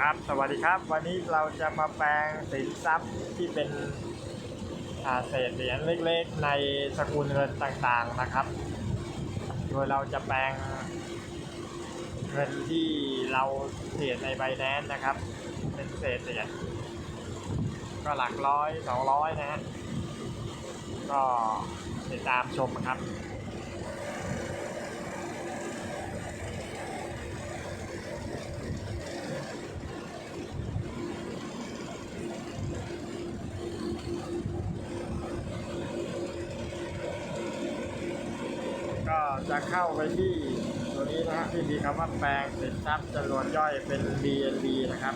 ครับ สวัสดีครับ วันนี้เราจะมาแปลงสินทรัพย์ที่เป็นเศษเหรียญเล็กๆ ในสกุลเงินต่างๆนะครับ โดยเราจะแปลงเงินที่เราเทรดในไบแนนนะครับ เป็นเศษเหรียญก็หลักร้อยสองร้อยนะฮะก็ติดตามชมครับ จะเข้าไปที่ตัวนี้นะฮะที่มีคำว่าแปลงสินทรัพย์จำนวนย่อยเป็น BNB นะครับ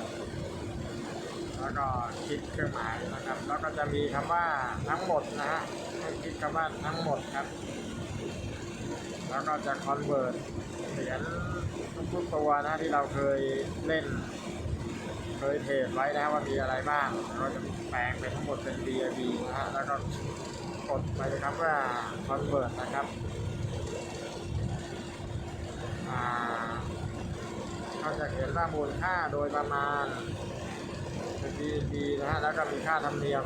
แล้วก็คลิกเครื่องหมายนะครับ แล้วก็จะมีคำว่าทั้งหมดนะฮะให้คลิกคำว่าทั้งหมดครับ แล้วก็จะ convert เหรียญทุกตัวนะที่เราเคยเล่น เคยเทรดไว้นะว่ามีอะไรบ้างเราจะแปลงเป็นทั้งหมดเป็น BNB นะฮะแล้วก็กดไปเลยครับว่า convert นะครับ จะเห็นว่ามูลค่าโดยประมาณเป็น GDP นะฮะแล้วก็มีค่าธรรมเนียม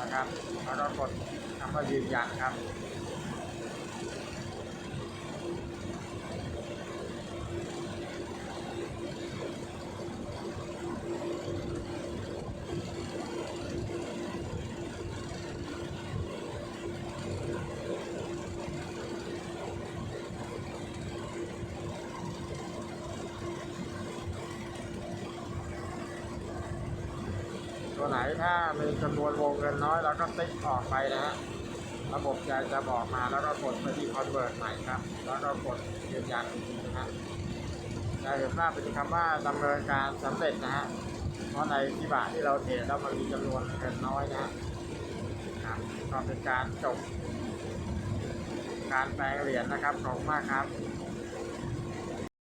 นะครับแล้วก็กดคำว่ายืนยันครับ ตัวไหนถ้ามีจำนวนวงเงินน้อยเราก็ติ๊กออกไปนะฮะระบบจะจะบอกมาแล้วก็กดไปที่ convert ใหม่ครับ แล้วก็กดยืนยันนะฮะจะเห็นว่าเป็นคำว่าดำเนินการสำเร็จนะฮะเพราะในที่บาทที่เราเทรดแล้วมันมีจำนวนเงินน้อยนะฮะครับก็เป็นการจบการแปลงเหรียญนะครับขอบคุณมากครับ